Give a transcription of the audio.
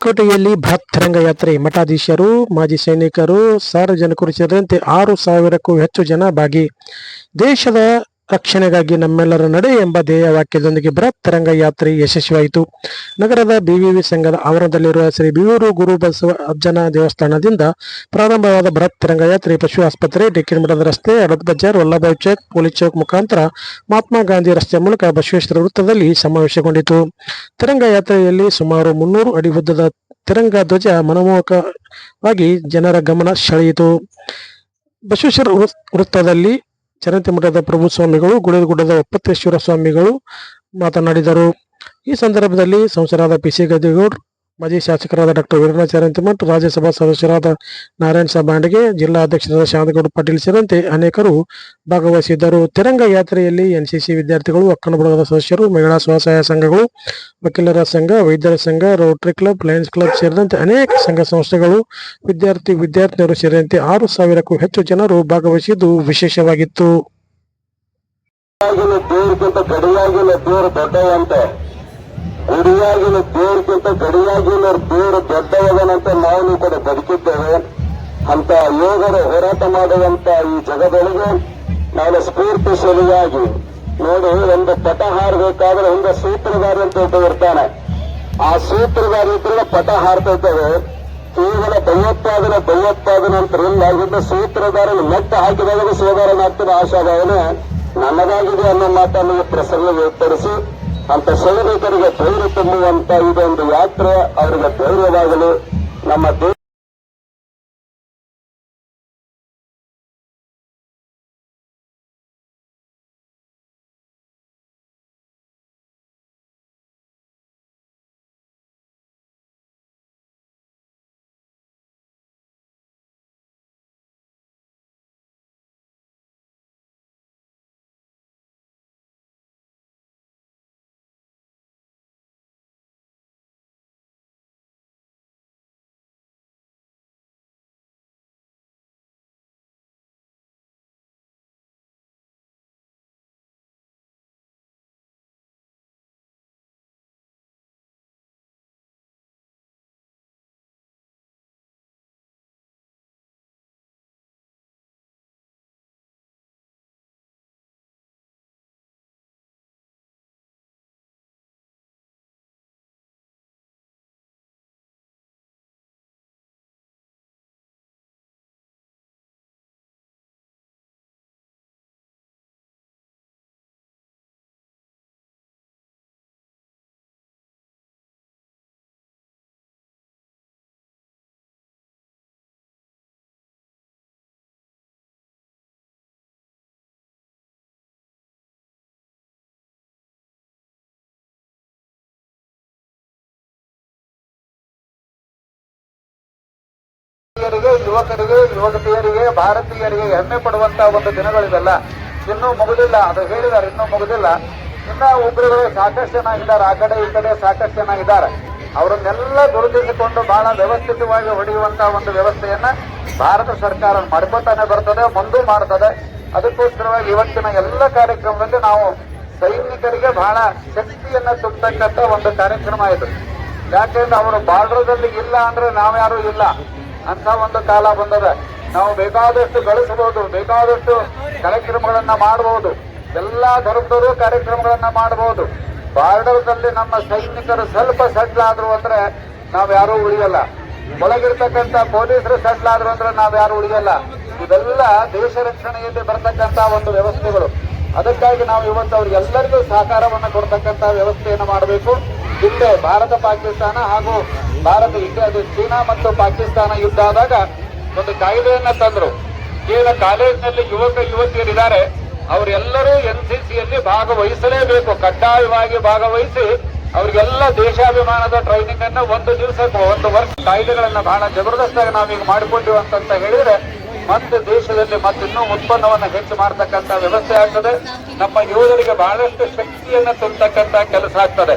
ಬಾಗಲಕೋಟೆಯಲ್ಲಿ ಬೃಹತ್ ರಂಗಯಾತ್ರೆ ಮಠಾಧೀಶರು ಮಾಜಿ ಸೈನಿಕರು ಸಾರ್ವಜನಿಕರು ಸೇರಿದಂತೆ ಆರು ಸಾವಿರಕ್ಕೂ ಹೆಚ್ಚು ಜನ ಭಾಗಿ. ದೇಶದ ರಕ್ಷಣೆಗಾಗಿ ನಮ್ಮೆಲ್ಲರ ನಡೆ ಎಂಬ ಧ್ಯೇಯ ವಾಕ್ಯದೊಂದಿಗೆ ಬೃಹತ್ ರಂಗಯಾತ್ರೆ ಯಶಸ್ವಿಯಾಯಿತು. ನಗರದ ಬಿವಿವಿ ಸಂಘದ ಆವರಣದಲ್ಲಿರುವ ಶ್ರೀ ಬಿಯೂರು ಗುರು ಬಸವ ಅಜ್ಜನ ದೇವಸ್ಥಾನದಿಂದ ಪ್ರಾರಂಭವಾದ ಬೃಹತ್ ರಂಗಯಾತ್ರೆ ಪಶು ಆಸ್ಪತ್ರೆ ಮಠದ ರಸ್ತೆ ಅಡತ್ ಬಜಾರ್, ವಲ್ಲಭಾಯ್ ಚೌಕ್, ಪೊಲೀಸ್ ಚೌಕ್ ಮುಖಾಂತರ ಮಹಾತ್ಮ ಗಾಂಧಿ ರಸ್ತೆ ಮೂಲಕ ಬಸವೇಶ್ವರ ವೃತ್ತದಲ್ಲಿ ಸಮಾವೇಶಗೊಂಡಿತು. ತರಂಗ ಯಾತ್ರೆಯಲ್ಲಿ ಸುಮಾರು ಮುನ್ನೂರು ಅಡಿ ಉದ್ದದ ತಿರಂಗ ಧ್ವಜ ಮನಮೋಹಕವಾಗಿ ಜನರ ಗಮನ ಸೆಳೆಯಿತು. ಬಸವೇಶ್ವರ ವೃತ್ತದಲ್ಲಿ ಚರಂತಿ ಮಠದ ಪ್ರಭು ಸ್ವಾಮಿಗಳು ಗುಡದಗುಡ್ಡದ ಒಪ್ಪತ್ತೇಶ್ವರ ಸ್ವಾಮಿಗಳು ಮಾತನಾಡಿದರು. ಈ ಸಂದರ್ಭದಲ್ಲಿ ಸಂಸದರಾದ ಪಿ ಸಿ ಗದ್ದಿಗೌಡ್ ಮಾಜಿ ಶಾಸಕರಾದ ಡಾಕ್ಟರ್ ವೀರನಾಥ ಮತ್ತು ರಾಜ್ಯಸಭಾ ಸದಸ್ಯರಾದ ನಾರಾಯಣ ಸಾಬಾಂಡಿಗೆ ಜಿಲ್ಲಾ ಅಧ್ಯಕ್ಷರಾದ ಶಾಂತಗೌಡ ಪಾಟೀಲ್ ಸೇರಿದಂತೆ ಅನೇಕರು ಭಾಗವಹಿಸಿದ್ದರು. ತಿರಂಗ ಯಾತ್ರೆಯಲ್ಲಿ ಎನ್ಸಿಸಿ ವಿದ್ಯಾರ್ಥಿಗಳು, ಅಕ್ಕನ ಬಳಗದ ಸದಸ್ಯರು, ಮಹಿಳಾ ಸ್ವಸಹಾಯ ಸಂಘಗಳು, ವಕೀಲರ ಸಂಘ, ವೈದ್ಯರ ಸಂಘ, ರೋಟರಿ ಕ್ಲಬ್, ಲಯನ್ಸ್ ಕ್ಲಬ್ ಸೇರಿದಂತೆ ಅನೇಕ ಸಂಘ ಸಂಸ್ಥೆಗಳು, ವಿದ್ಯಾರ್ಥಿ ವಿದ್ಯಾರ್ಥಿನಿಯರು ಸೇರಿದಂತೆ ಆರು ಸಾವಿರಕ್ಕೂ ಹೆಚ್ಚು ಜನರು ಭಾಗವಹಿಸಿದ್ದು ವಿಶೇಷವಾಗಿತ್ತು. ಗುಡಿಯಾಗಿನ ದೇವ್ರಿಗಿಂತ ಗಡಿಯಾಗಿನ ದೇವರು ದೊಡ್ಡವಾದನಂತ ನಾವು ಕೂಡ ಬದುಕಿದ್ದೇವೆ. ಅಂತ ಯೋಗದ ಹೋರಾಟ ಮಾಡುವಂತ ಈ ಜಗದೊಳಗೆ ನಾನು ಸ್ಫೂರ್ತಿಶಾಲಿಯಾಗಿ ನೋಡಿ ಒಂದು ಪಟ ಹಾರಬೇಕಾದ್ರೆ ಹಿಂದೆ ಸೂತ್ರಧಾರಿ ಅಂತ ಒಬ್ಬ ಇರ್ತಾನೆ. ಆ ಸೂತ್ರಧಾರಿ ಇದ್ರೆ ಪಟ ಹಾರ್ತಾ ಇದ್ದೇವೆ ಕೇವಲ ಭಯೋತ್ಪಾದನೆ ಭಯೋತ್ಪಾದನೆ ಅಂತ ಮೆತ್ತ ಸೂತ್ರಧಾರನ ಮೆಟ್ಟ ಹಾಕಿದಾಗ ಸೋದರನಾಗ್ತದೆ ಆಶಾಭಾವನೆ ನನ್ನದಾಗಿದೆ ಅನ್ನೋ ಮಾತನ್ನು ಪ್ರಸಂಗ ವ್ಯಕ್ತರಿಸಿ ಅಂತ ಸೈನಿಕರಿಗೆ ಧೈರ್ಯ ತುಂಬುವಂತ ಇದೊಂದು ಯಾತ್ರೆ. ಅವರಿಗೆ ಧೈರ್ಯವಾಗಲು. ನಮ್ಮ ದೇಶ ಯುವಕರಿಗೆ ಯುವಕತಿಯರಿಗೆ ಭಾರತೀಯರಿಗೆ ಹೆಮ್ಮೆ ಪಡುವಂತಹ ಒಂದು ದಿನಗಳಿವೆಲ್ಲ. ಇನ್ನೂ ಮುಗುದಿಲ್ಲ, ಅದು ಹೇಳಿದ್ದಾರೆ ಇನ್ನೂ ಮುಗುದಿಲ್ಲ. ಇನ್ನ ಉಗ್ರಗಳು ಸಾಕಷ್ಟು ಜನ ಇದ್ದಾರೆ, ಆ ಕಡೆ ಈ ಕಡೆ ಸಾಕಷ್ಟು ಜನ ಇದ್ದಾರೆ. ಅವರನ್ನೆಲ್ಲ ಗುರುತಿಸಿಕೊಂಡು ಬಹಳ ವ್ಯವಸ್ಥಿತವಾಗಿ ಹೊಡೆಯುವಂತಹ ಒಂದು ವ್ಯವಸ್ಥೆಯನ್ನ ಭಾರತ ಸರ್ಕಾರ ಮಾಡ್ಕೊತಾನೆ ಬರ್ತದೆ, ಮುಂದೂ ಮಾಡ್ತದೆ. ಅದಕ್ಕೋಸ್ಕರವಾಗಿ ಇವತ್ತಿನ ಎಲ್ಲ ಕಾರ್ಯಕ್ರಮದಲ್ಲಿ ನಾವು ಸೈನಿಕರಿಗೆ ಬಹಳ ಶಕ್ತಿಯನ್ನ ತುಂಬತಕ್ಕಂತ ಒಂದು ಕಾರ್ಯಕ್ರಮ ಇದು. ಯಾಕೆಂದ್ರೆ ಅವರು ಬಾರ್ಡರ್ದಲ್ಲಿ ಇಲ್ಲ ಅಂದ್ರೆ ನಾವ್ಯಾರು ಇಲ್ಲ. ಅಂತ ಒಂದು ಕಾಲ ಬಂದದ. ನಾವು ಬೇಕಾದಷ್ಟು ಗಳಿಸಬಹುದು, ಬೇಕಾದಷ್ಟು ಕಾರ್ಯಕ್ರಮಗಳನ್ನ ಮಾಡಬಹುದು. ಎಲ್ಲಾ ಧರ್ಮದವರು ಕಾರ್ಯಕ್ರಮಗಳನ್ನ ಮಾಡಬಹುದು. ಬಾರ್ಡರ್ದಲ್ಲಿ ನಮ್ಮ ಸೈನಿಕರು ಸ್ವಲ್ಪ ಸೆಟ್ಲ್ ಆದ್ರು ಅಂದ್ರೆ ನಾವ್ ಯಾರು ಉಳಿಯಲ್ಲ. ಒಳಗಿರ್ತಕ್ಕಂಥ ಪೊಲೀಸರು ಸೆಟ್ಲ್ ಆದ್ರು ಅಂದ್ರೆ ನಾವ್ ಯಾರು ಉಳಿಯಲ್ಲ. ಇವೆಲ್ಲ ದೇಶ ರಕ್ಷಣೆಯಲ್ಲಿ ಬರ್ತಕ್ಕಂಥ ಒಂದು ವ್ಯವಸ್ಥೆಗಳು. ಅದಕ್ಕಾಗಿ ನಾವು ಇವತ್ತು ಅವ್ರಿಗೆಲ್ಲರಿಗೂ ಸಹಕಾರವನ್ನು ಕೊಡ್ತಕ್ಕಂತ ವ್ಯವಸ್ಥೆಯನ್ನು ಮಾಡಬೇಕು. ಹಿಂದೆ ಭಾರತ ಪಾಕಿಸ್ತಾನ ಹಾಗೂ ಭಾರತ ಯುದ್ಧ ಅದು ಚೀನಾ ಮತ್ತು ಪಾಕಿಸ್ತಾನ ಯುದ್ಧ ಆದಾಗ ಒಂದು ಕಾಯ್ದೆಯನ್ನ ತಂದ್ರು. ಕೇವಲ ಕಾಲೇಜಿನಲ್ಲಿ ಯುವಕ ಯುವತಿಯರಿದ್ದಾರೆ. ಅವರೆಲ್ಲರೂ ಎನ್ ಸಿ ಸಿಯಲ್ಲಿ ಭಾಗವಹಿಸಲೇಬೇಕು. ಕಡ್ಡಾಯವಾಗಿ ಭಾಗವಹಿಸಿ ಅವರಿಗೆಲ್ಲ ದೇಶಾಭಿಮಾನದ ಟ್ರೈನಿಂಗ್ ಅನ್ನ ಒಂದು ದಿವಸಕ್ಕೆ ಒಂದು ವರ್ಷ ಕಾಯ್ದೆಗಳನ್ನ ಬಹಳ ಜಬರ್ದಸ್ತಾಗಿ ನಾವೀಗ ಮಾಡಿಕೊಂಡಿವಿ ಅಂತಂತ ಹೇಳಿದ್ರೆ ಮತ್ತೆ ದೇಶದಲ್ಲಿ ಮತ್ತಿನ್ನೂ ಉತ್ಪನ್ನವನ್ನು ಹೆಚ್ಚು ಮಾಡತಕ್ಕಂತ ವ್ಯವಸ್ಥೆ ಆಗ್ತದೆ. ನಮ್ಮ ಯೋಧರಿಗೆ ಬಹಳಷ್ಟು ಶಕ್ತಿಯನ್ನು ತುಂಬತಕ್ಕಂತ ಕೆಲಸ ಆಗ್ತದೆ.